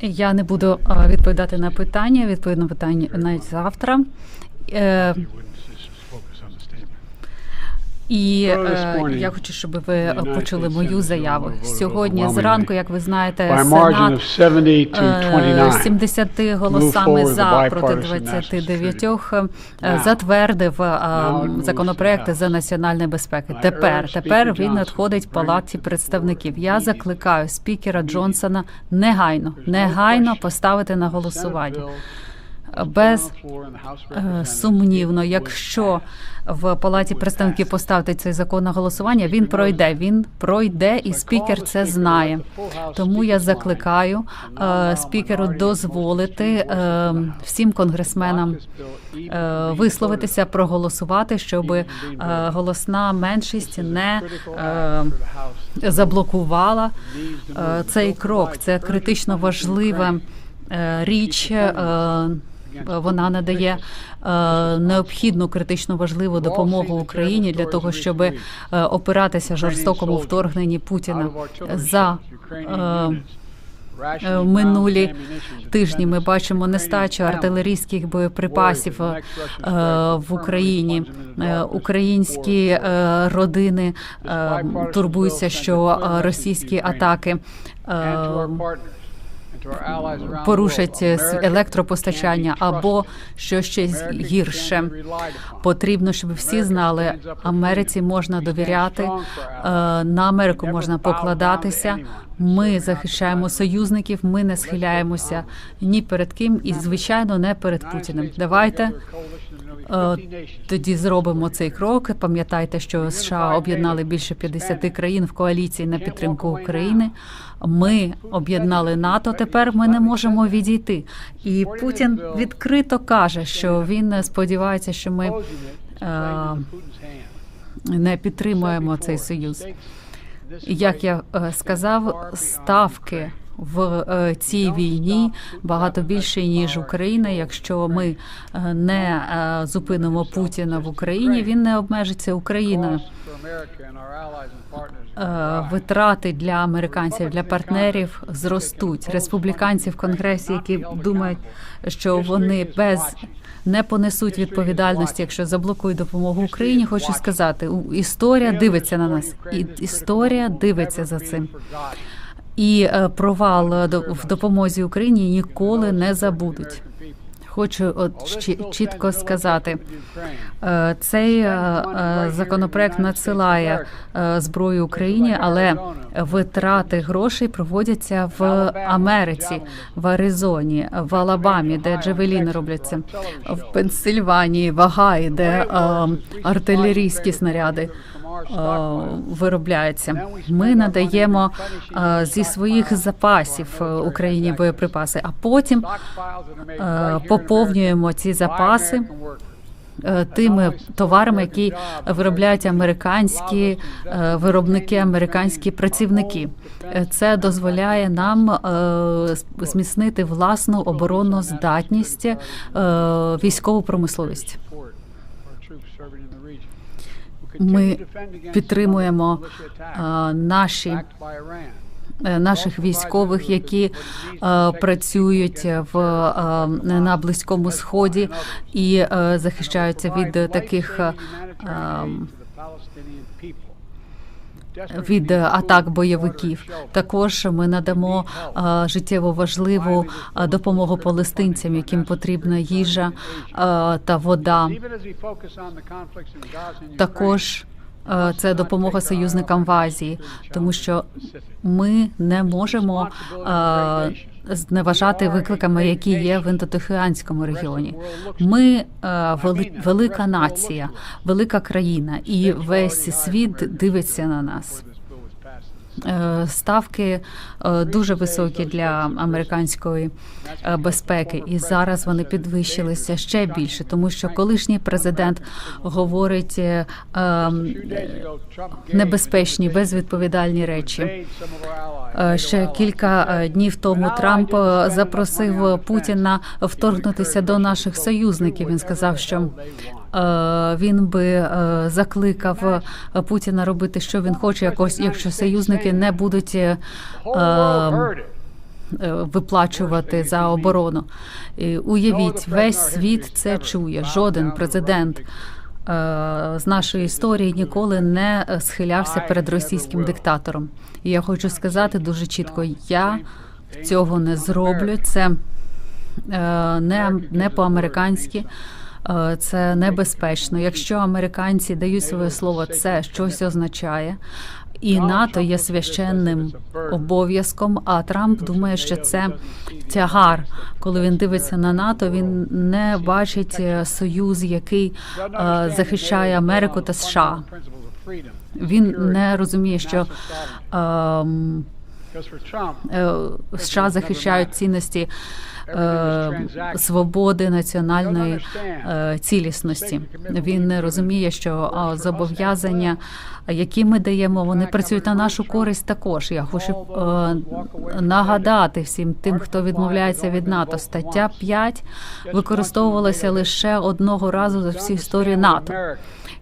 Я не буду е, відповідати на питання, Відповідно, питання навіть завтра. І е, я хочу, щоб ви е, почули мою заяву. Сьогодні зранку, як ви знаєте, Сенат 70 е, 70 голосами за проти 29 е, затвердив е, законопроект за національної безпеки. Тепер тепер він надходить палаті представників. Я закликаю спікера Джонсона негайно, негайно поставити на голосування. Без Е, Сумнівно, якщо в палаті представників поставити цей закон на голосування, він пройде. Він пройде, і спікер це знає. Тому я закликаю е, спікеру дозволити е, всім конгресменам висловитися, проголосувати, щоб голосна меншість не заблокувала цей крок. Це критично важлива річ. Вона надає е, необхідну критично важливу допомогу Україні для того, щоб е, опиратися жорстокому вторгненні Путіна за е, минулі тижні. Ми бачимо нестачу артилерійських боєприпасів в Україні. Українські родини турбуються, що російські атаки. Порушать електропостачання або що ще гірше. Потрібно, щоб всі знали, Америці можна довіряти, е, на Америку можна покладатися. Ми захищаємо союзників, ми не схиляємося ні перед ким, і звичайно не перед Путіним. Давайте е, тоді зробимо цей крок. Пам'ятайте, що США об'єднали більше 50 країн в коаліції на підтримку України. Ми об'єднали НАТО. Тепер ми не можемо відійти. І Путін відкрито каже, що він сподівається, що ми е, не підтримуємо цей союз. Як я е, сказав, ставки в е, цій війні багато більше ніж Україна. Якщо ми е, не е, зупинимо Путіна в Україні, він не обмежиться Україною. Е, Витрати для американців для партнерів зростуть. Республіканці в конгресі, які думають, що вони без не понесуть відповідальності, якщо заблокують допомогу Україні. Хочу сказати, історія дивиться на нас, і історія дивиться за цим. І е, провал е, в допомозі Україні ніколи не забудуть. Хочу от чітко сказати, е, цей законопроект надсилає зброю Україні, але витрати грошей проводяться в Америці, в Аризоні, в Алабамі, де джавеліни робляться, в Пенсильванії, в Агаї, де артилерійські снаряди виробляються. Ми надаємо е, зі своїх запасів е, Україні боєприпаси, а потім е, поповнюємо ці запаси е, тими товарами, які виробляють американські е, виробники, американські працівники. Е, Це дозволяє нам е, зміцнити власну оборонну здатність, е, військову промисловість. Ми підтримуємо е, наші е, наших військових, які е, працюють в е, на близькому сході і е, захищаються від таких е, від атак бойовиків. Також ми надамо життєво важливу допомогу палестинцям, яким потрібна їжа та вода. Також це допомога союзникам в Азії, тому що ми не можемо е, зневажати викликами, які є в індотихіанському регіоні. Ми е, велика нація, велика країна, і весь світ дивиться на нас. Е, Ставки е, дуже високі для американської е, безпеки, і зараз вони підвищилися ще більше, тому що колишній президент говорить ем, небезпечні, безвідповідальні речі. Ще кілька днів тому Трамп запросив Путіна вторгнутися до наших союзників. Він сказав, що він би е, закликав е, Путіна робити, що він хоче, якось, якщо союзники не будуть е, е, е, виплачувати за оборону. Уявіть, весь світ це чує. Жоден президент. е, З нашої історії ніколи не схилявся перед російським диктатором. І я хочу сказати дуже чітко: я цього не зроблю. Це е, не, не по-американськи. Е, Це небезпечно. Якщо американці дають своє слово, це щось означає. І НАТО є священним обов'язком. А Трамп думає, що це тягар. Коли він дивиться на НАТО, він не бачить е, союз, який е, захищає Америку та США. Він не розуміє, що е, США захищають цінності е, свободи національної е, цілісності. Він не розуміє, що зобов'язання, які ми даємо, вони працюють на нашу користь. Також. Я хочу е, нагадати всім тим, хто відмовляється від НАТО. Стаття 5 використовувалася лише одного разу за всю історію НАТО.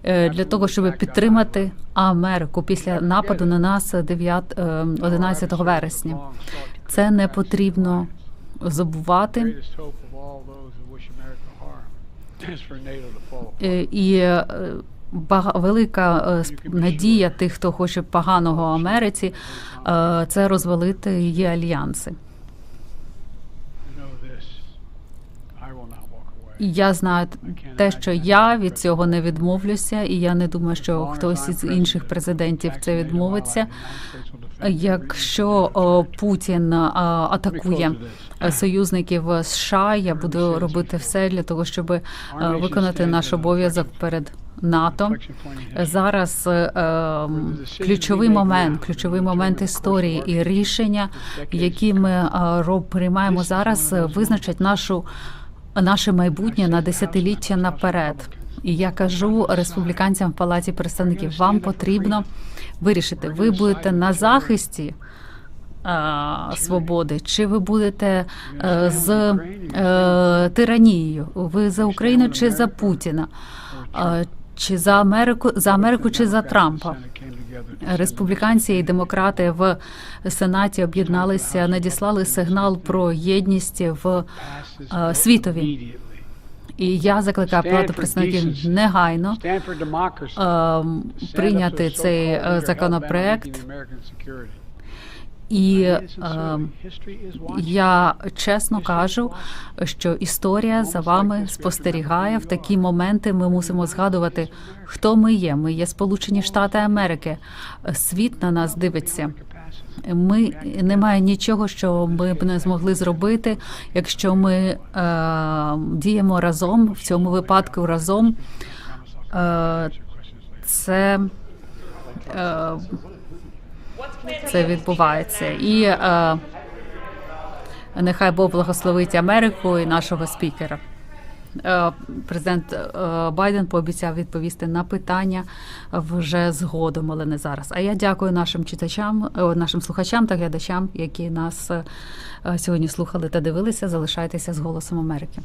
Е, для того, щоб підтримати Америку після нападу на нас 9, е, 11 вересня. Це не потрібно забувати. Е, І е, велика е, надія тих, хто хоче поганого Америці, е, це розвалити її альянси. Я знаю те, що я від цього не відмовлюся, і я не думаю, що хтось із інших президентів це відмовиться. Якщо Путін атакує союзників США, я буду робити все для того, щоб е, виконати наш обов'язок перед НАТО. Зараз е, е, ключовий момент, ключовий момент історії і рішення, які ми е, роб приймаємо зараз, визначать нашу наше майбутнє на десятиліття наперед. І я кажу республіканцям в палаті представників: вам потрібно вирішити, ви будете на захисті. Свободи, чи ви будете е, з е, тиранією? Ви за Україну чи за Путіна? Чи за Америку за Америку, чи за Трампа? Республіканці і демократи в Сенаті об'єдналися, надіслали сигнал про єдність в е, світові. І я закликаю палату представників негайно е, прийняти цей е, законопроект. І е, я чесно кажу, що історія за вами спостерігає в такі моменти. Ми мусимо згадувати, хто ми є. Ми є Сполучені Штати Америки. Світ на нас дивиться. Ми немає нічого, що ми б не змогли зробити, якщо ми е, діємо разом в цьому випадку разом. Е, це, е, це відбувається. І е, нехай Бог благословить Америку і нашого спікера. Е, Президент е, Байден пообіцяв відповісти на питання вже згодом, але не зараз. А я дякую нашим читачам, е, нашим слухачам та глядачам, які нас сьогодні слухали та дивилися. Залишайтеся з голосом Америки.